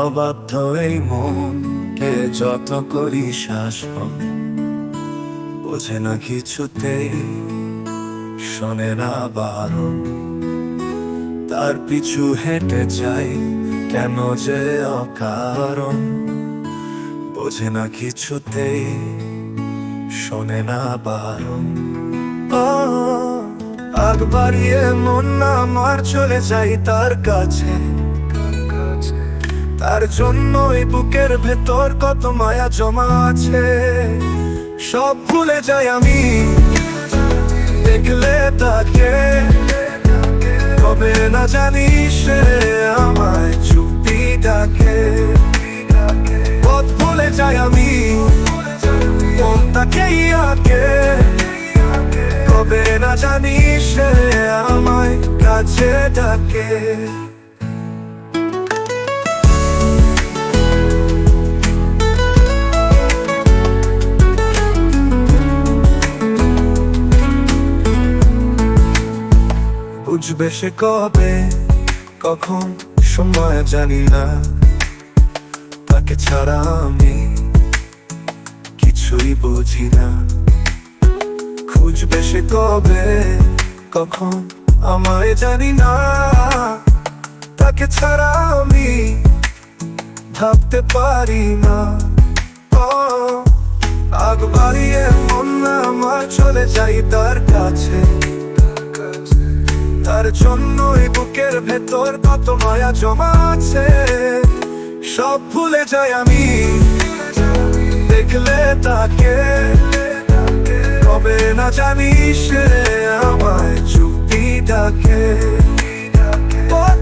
অবাধ্য এই মনকে যত করি শাসন, বোঝে না কিছুতেই শোনে না বারণ। তার পিছু হেঁটে যাই কেন যে অকারণ, বোঝে না কিছুতেই শোনে না বারণ। আগ বাড়িয়ে মন না আমার চলে যাই তার কাছে। তার জন্যই বুকের ভেতর কত মায়া জমা আছে, সব ভুলে যাই আমি। দেখলে তাকে, কবে না জানি সে আমায় চুপি ডাকে। পথ ভুলে যাই আমি মন তাকেই আঁকে। কবে না জানি সে আমায় কাছে ডাকে। বুঝবে সে কবে, কখন, সময় জানি না। তাকে ছাড়া আমি কিছুই বুঝি না। খুঁজবে সে কবে, কখন, আমায় জানি না। তাকে ছাড়া আমি ভাবতে পারি না। আগ বাড়িয়ে মন আমার চলে যাই তার কাছে। তার জন্য জন্যই বুকের ভেতর কত মায়া জমা আছে। সব ভুলে যাই আমি। দেখলে তাকে। কবে না জানি সে আমায় চুপি ডাকে।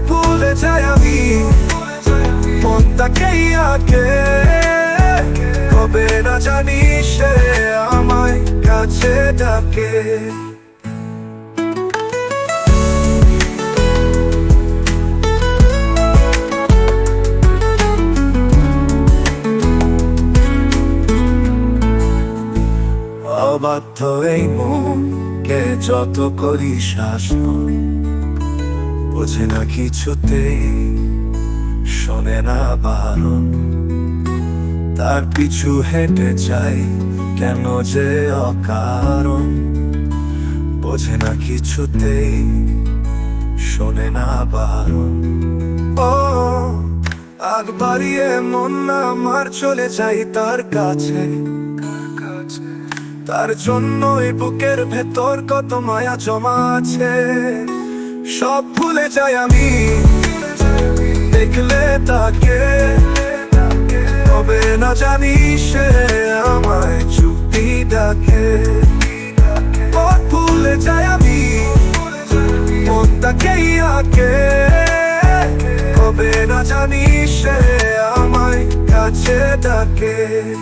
ভুলে যাই আমি। মন তাকেই আঁকে কবে না জানি সে আমায় কাছে ডাকে। অবাধ্য এই মনকে যত করি শাসন, বোঝে না কিছুতেই শোনে না বারণ। তার পিছু হেঁটে যাই কেন যে অকারণ, বোঝে না কিছুতেই শোনে না বারণ। ও, আগ বাড়িয়ে মন না আমার চলে যাই তার কাছে। তার জন্য জন্যই বুকের ভেতর কত মায়া জমা আছে। সব ভুলে যাই আমি। দেখলে তাকে। কবে না জানি সে আমায় চুপি ডাকে। ভুলে যাই আমি। মন তাকেই আঁকে। কবে না জানি সে আমায় কাছে ডাকে।